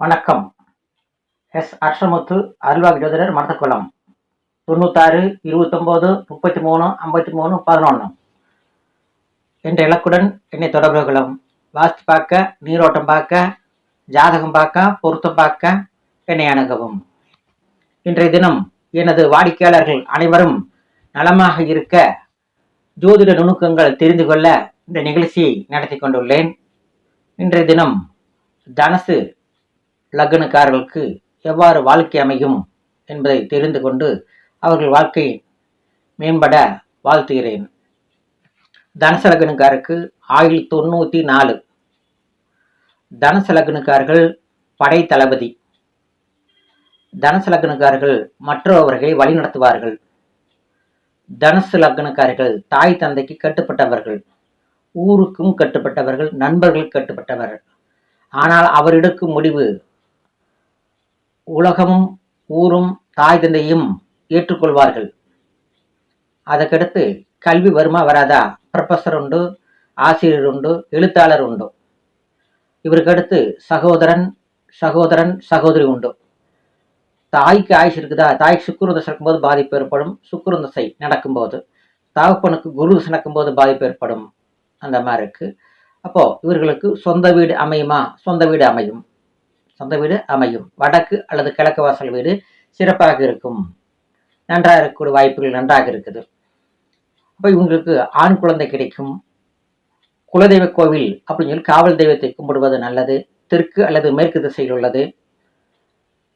வணக்கம். எஸ். அர்ஷமுத்து அருள்வா ஜோதிடர் மரத்தக்குளம் தொண்ணூத்தாறு இருபத்தொம்போது முப்பத்தி மூணு ஐம்பத்தி மூணு பதினொன்று என்ற இலக்குடன் என்னை தொடர்பு கொள்ளும் வாஸ்து பார்க்க நீரோட்டம் பார்க்க ஜாதகம் பார்க்க பொருத்தம் பார்க்க என்னை அணுகவும். இன்றைய தினம் எனது வாடிக்கையாளர்கள் அனைவரும் நலமாக இருக்க ஜோதிட நுணுக்கங்கள் தெரிந்து கொள்ள இந்த நிகழ்ச்சியை நடத்தி கொண்டுள்ளேன். இன்றைய தினம் தனசு லக்னக்காரர்களுக்கு எவ்வாறு வாழ்க்கை அமையும் என்பதை தெரிந்து கொண்டு அவர்கள் வாழ்க்கை மேம்பட வாழ்த்துகிறேன். தனுச லக்னக்காருக்கு ஆயுள் தொண்ணூற்றி நாலு. தனுச லக்னக்காரர்கள் படை தளபதி. தனுச லக்னக்காரர்கள் மற்றவர்களை வழிநடத்துவார்கள் தனுசு லக்னக்காரர்கள் தாய் தந்தைக்கு கட்டுப்பட்டவர்கள். ஊருக்கும் கட்டுப்பட்டவர்கள் நண்பர்கள் கட்டுப்பட்டவர்கள். ஆனால் அவர் எடுக்கும் முடிவு உலகமும் ஊரும் தாய் தந்தையும் ஏற்றுக்கொள்வார்கள். அதற்கடுத்து கல்வி வருமா வராதா? ப்ரொஃபஸர் உண்டு ஆசிரியர் உண்டு எழுத்தாளர் உண்டு. இவருக்கு அடுத்து சகோதரன் சகோதரன் சகோதரி உண்டு. தாய்க்கு ஆயுஷ் இருக்குதா? தாய்க்கு சுக்குரு தசை இருக்கும்போது பாதிப்பு ஏற்படும். சுக்குரு தசை நடக்கும்போது தகப்பனுக்கு குரு தசை நடக்கும்போது பாதிப்பு ஏற்படும். அந்த மாதிரி இருக்குது அப்போது இவர்களுக்கு சொந்த வீடு அமையுமா? சொந்த வீடு அமையும். சொந்த வீடு அமையும். வடக்கு அல்லது கிழக்கு வாசல் வீடு சிறப்பாக இருக்கும். நன்றாக இருக்கக்கூடிய வாய்ப்புகள் நன்றாக இருக்குது. அப்போ இவங்களுக்கு ஆண் குழந்தை கிடைக்கும். குலதெய்வ கோவில் அப்படின்னு சொல்லி காவல் தெய்வத்தை கும்பிடுவது நல்லது. தெற்கு அல்லது மேற்கு திசையில் உள்ளது.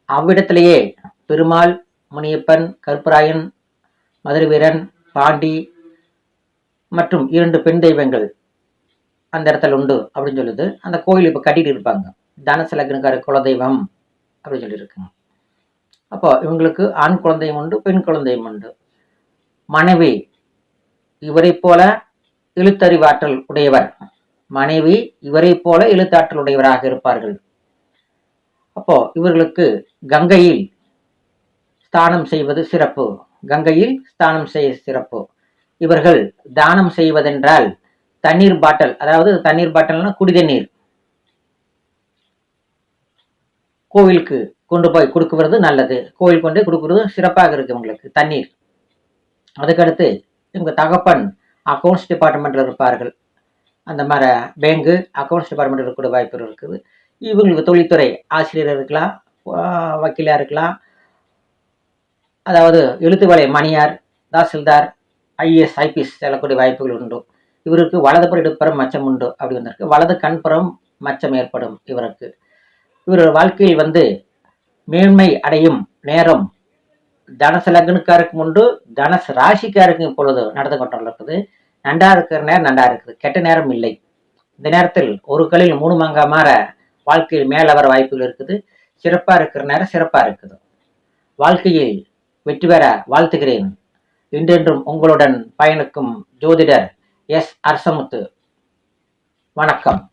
அவ்விடத்திலேயே பெருமாள் முனியப்பன் கருப்பராயன் மதுரை வீரன் பாண்டி மற்றும் இரண்டு பெண் தெய்வங்கள் அந்த இடத்துல உண்டு அப்படின்னு சொல்லுது அந்த கோயில் இப்போ கட்டிட்டு இருப்பாங்க. தனசு லக்னக்கார குலதெய்வம் அப்படின்னு சொல்லியிருக்காங்க. அப்போ இவங்களுக்கு ஆண் குழந்தையும் உண்டு பெண் குழந்தையும் உண்டு. மனைவி இவரை போல எழுத்தறிவாற்றல் உடையவர். மனைவி இவரை போல எழுத்தாற்றல் உடையவராக இருப்பார்கள். அப்போ இவர்களுக்கு கங்கையில் ஸ்தானம் செய்வது சிறப்பு. கங்கையில் ஸ்தானம் செய்ய சிறப்பு. இவர்கள் தானம் செய்வதென்றால் தண்ணீர் பாட்டல் அதாவது தண்ணீர் பாட்டல்னா குடி தண்ணீர் கோவிலுக்கு கொண்டு போய் கொடுக்குறது நல்லது. கோவில் கொண்டு கொடுக்குறது சிறப்பாக இருக்கு உங்களுக்கு. தண்ணீர். அதுக்கடுத்து இவங்க தகப்பன் அக்கௌண்ட்ஸ் டிபார்ட்மெண்ட்டில் இருப்பார்கள். அந்த மாதிரி பேங்கு அக்கௌண்ட்ஸ் டிபார்ட்மெண்ட் இருக்கக்கூடிய வாய்ப்பு இருக்குது. இவங்களுக்கு தொழில்துறை ஆசிரியர் இருக்கலாம் வக்கீலாக இருக்கலாம். அதாவது எழுத்து வேலை மணியார் தாசில்தார் ஐஏஎஸ் ஐபிஎஸ் செல்லக்கூடிய வாய்ப்புகள் உண்டு. இவருக்கு வலதுபுற இடுப்புறம் மச்சம் உண்டு. அப்படி வந்திருக்கு. வலது கண்புறம் மச்சம் ஏற்படும் இவருக்கு. இவர் வாழ்க்கையில் வந்து மேன்மை அடையும் நேரம் தனசு லக்னக்காருக்கு முன்பு தனசு ராசிக்காருக்கு இப்பொழுது நடந்து கொண்டிருக்குது நன்றா இருக்கிற நேரம் நன்றா இருக்குது. கெட்ட நேரம் இல்லை. இந்த நேரத்தில் ஒரு களில் மூணு மங்கா மாற வாழ்க்கையில் மேல வர வாய்ப்புகள் இருக்குது. சிறப்பாக இருக்கிற நேரம் சிறப்பாக இருக்குது. வாழ்க்கையில் வெற்றி பெற வாழ்த்துகிறேன். இன்றென்றும் உங்களுடன் பயணிக்கும் ஜோதிடர் எஸ். அரசமுத்து. வணக்கம்.